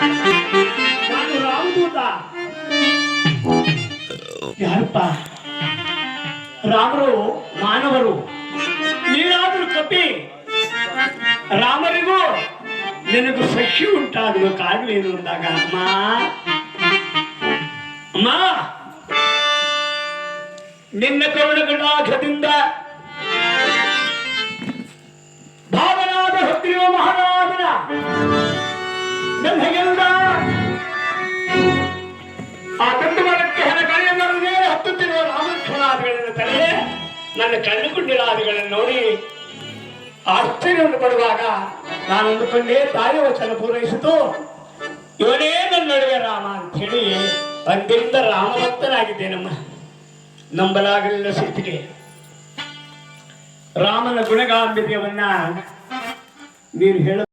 ನಾನು ರಾಮದೂತ. ಯಾರಪ್ಪ? ರಾಮರು ಮಾನವರು. ನೀನಾದರೂ ಕಪಿ ರಾಮರಿಗೂ ನಿನಗೂ ಸಖಿ ಉಂಟಾಗಬೇಕಾಗ್ಲೇನು ಅಂದಾಗ, ಅಮ್ಮ? ಅಮ್ಮ, ನಿನ್ನ ಕರುಣಗಡಾಘದಿಂದ ಭಾವನಾದ ಹೊತ್ತಿರುವ ಮಹಾರಾಜನ ಆ ತಂದು ಮರಕ್ಕೆ ಹಣ ಕಳೆಯಬಾರದೆ ಹತ್ತುತ್ತಿರುವ ರಾಮಲಕ್ಷ್ಮಣಾದಿಗಳನ್ನು ತಲೆ ನನ್ನ ಕಣ್ಣು ಕುಂಡಿಲಾದಿಗಳನ್ನು ನೋಡಿ ಆಶ್ಚರ್ಯವನ್ನು ಪಡುವಾಗ ನಾನು ಅಂದುಕೊಂಡೇ ತಾಯಿ ವಚನ ಪೂರೈಸಿತು. ಇವನೇ ನನ್ನ ನಡುವೆ ರಾಮ ಅಂತ ಹೇಳಿ ಅಂದಿನಿಂದ ರಾಮಭಕ್ತನಾಗಿದ್ದೇನಮ್ಮ ನಂಬಲಾಗಲಿಲ್ಲ ಸಿದ್ಧಿಗೆ ರಾಮನ ಗುಣಗಾಂಭೀರ್ಯವನ್ನ ನೀನು ಹೇಳ